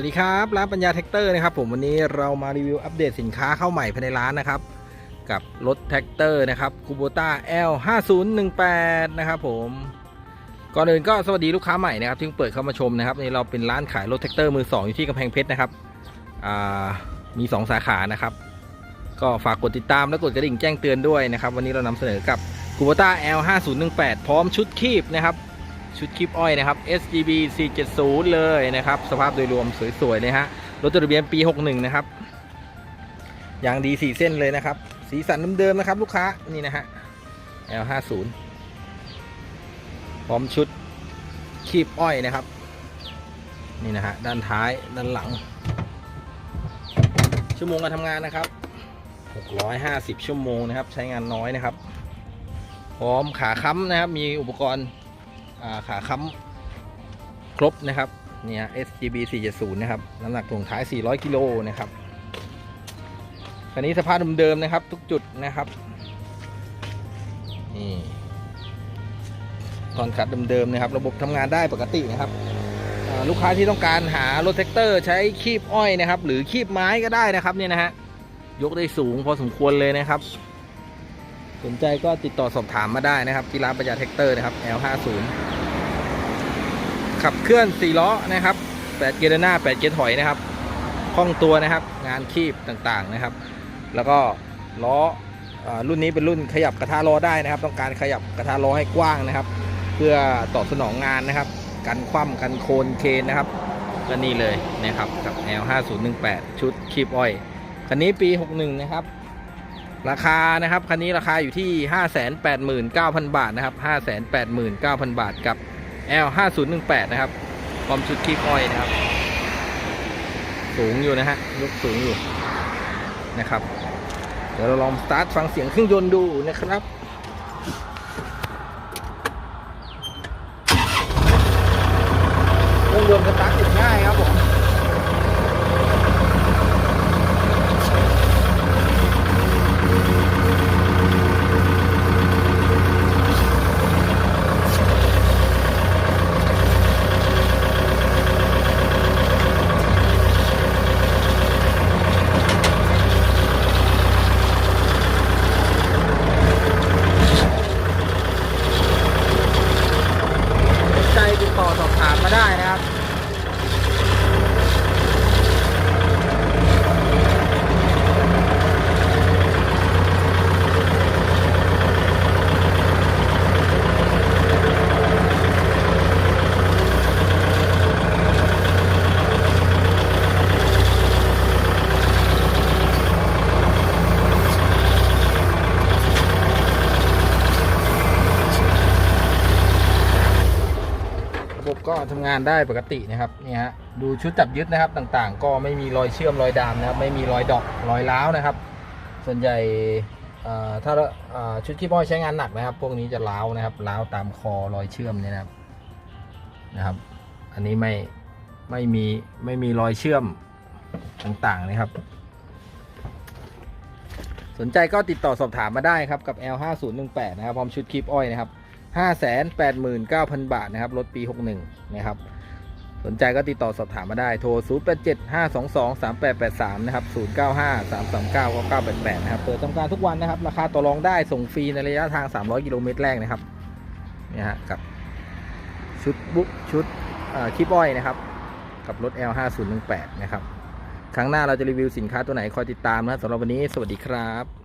วัสดีครับ ร้านปัญญาแท็กเตอร์นะครับผมวันนี้เรามารีวิวอัปเดตสินค้าเข้าใหม่ภายในร้านนะครับ กับรถแท็กเตอร์นะครับคูโบต้า L 5 0 1 8นะครับผมก่อนอื่นก็สวัสดีลูกค้าใหม่นะครับที่เปิดเข้ามาชมนะครับนี่เราเป็นร้านขายรถแท็กเตอร์มือสองอยู่ที่กำแพงเพชรนะครับมี 2 สาขานะครับ ก็ฝากกดติดตามและกดกระดิ่งแจ้งเตือนด้วยนะครับ วันนี้เรานำเสนอกับคูโบต้า L 5 0 1 8พร้อมชุดคีบนะครับ ชุดคลิปอ้อยนะครับ SGB 470 เลยนะครับ สภาพโดยรวมสวยๆเลยฮะ รถจดทะเบียนปี 61 นะครับ ยางดี 4 เส้นเลยนะครับ สีสันเดิมๆนะครับ ลูกค้า นี่นะฮะ L50 พร้อมชุดคีบอ้อยนะครับ นี่นะฮะ ด้านท้าย ด้านหลัง ชั่วโมงการทำงานนะครับ 650 ชั่วโมงนะครับ ใช้งานน้อยนะครับ พร้อมขาค้ำนะครับ มีอุปกรณ์ ขาค้ำครบนะครับเนี่ย SGB 470 นะครับ น้ำหนักถ่วงท้าย 400 กิโลนะครับคันนี้สภาพเดิมๆนะครับ ทุกจุดนะครับนี่ตอนขัดเดิมๆนะครับ ระบบทำงานได้ปกตินะครับลูกค้าที่ต้องการหารถแท็กเตอร์ใช้คีบอ้อยนะครับ หรือคีบไม้ก็ได้นะครับเนี่ยนะฮะยกได้สูงพอสมควรเลยนะครับ สนใจก็ติดต่อสอบถามมาได้นะครับ ที่ร้านประหยัดแท็กเตอร์นะครับ L50 ขับเคลื่อน 4 ล้อนะครับ 8 เกียร์หน้า 8 เกียร์ถอยนะครับคล่องตัวนะครับ งานคีบต่างๆนะครับ แล้วก็ล้ออารุ่นนี้เป็นรุ่นขยับกระทะล้อได้นะครับ ต้องการขยับกระทะล้อให้กว้างนะครับ เพื่อตอบสนองงานนะครับ กันคว่ำกันโคนเคนนะครับก็นี่เลยนะครับกับ L5018 ชุดคีบอ้อยคันนี้ปี 61 นะครับ ราคานะครับคันนี้ราคาอยู่ที่ 589,000 บาทนะครับ 589,000 บาทกับ L 5018 นะครับพร้อมชุดคีบอ้อยนะครับ สูงอยู่นะฮะยกสูงอยู่นะครับ เดี๋ยวเราลองสตาร์ทฟังเสียงเครื่องยนต์ดูนะครับเครื่องยนต์สตาร์ทติดง่ายครับผม สนใจติดต่อสอบถามมาได้นะครับ ระบบ ก็ทำงานได้ปกตินะครับนี่ฮะดูชุดจับยึดนะครับต่างๆ ก็ไม่มีรอยเชื่อมรอยดามนะครับ ไม่มีรอยดอกรอยร้าวนะครับ ส่วนใหญ่ถ้าชุดคีบอ้อยใช้งานหนักนะครับ พวกนี้จะร้าวนะครับร้าวตามคอรอยเชื่อมเนี่ยนะครับนะครับ อันนี้ไม่ไม่มีไม่มีรอยเชื่อมต่างๆนะครับ สนใจก็ติดต่อสอบถามมาได้ครับกับ L5018 นะครับพร้อมชุดคลิปอ้อยนะครับ 589,000 บาทนะครับรถปี 61 นะครับ สนใจก็ติดต่อสอบถามมาได้ โทร 0875223883 นะครับ 0953399988 นะครับ เปิดทำการทุกวันนะครับ ราคาต่อรองได้ส่งฟรีในระยะทาง 300 กิโลเมตรแรกนะครับ นี่ฮะกับชุดบุ๊กชุดคลิปอ้อยนะครับ กับรถ L5018 นะครับ ครั้งหน้าเราจะรีวิวสินค้าตัวไหนคอยติดตามนะสำหรับวันนี้ สวัสดีครับ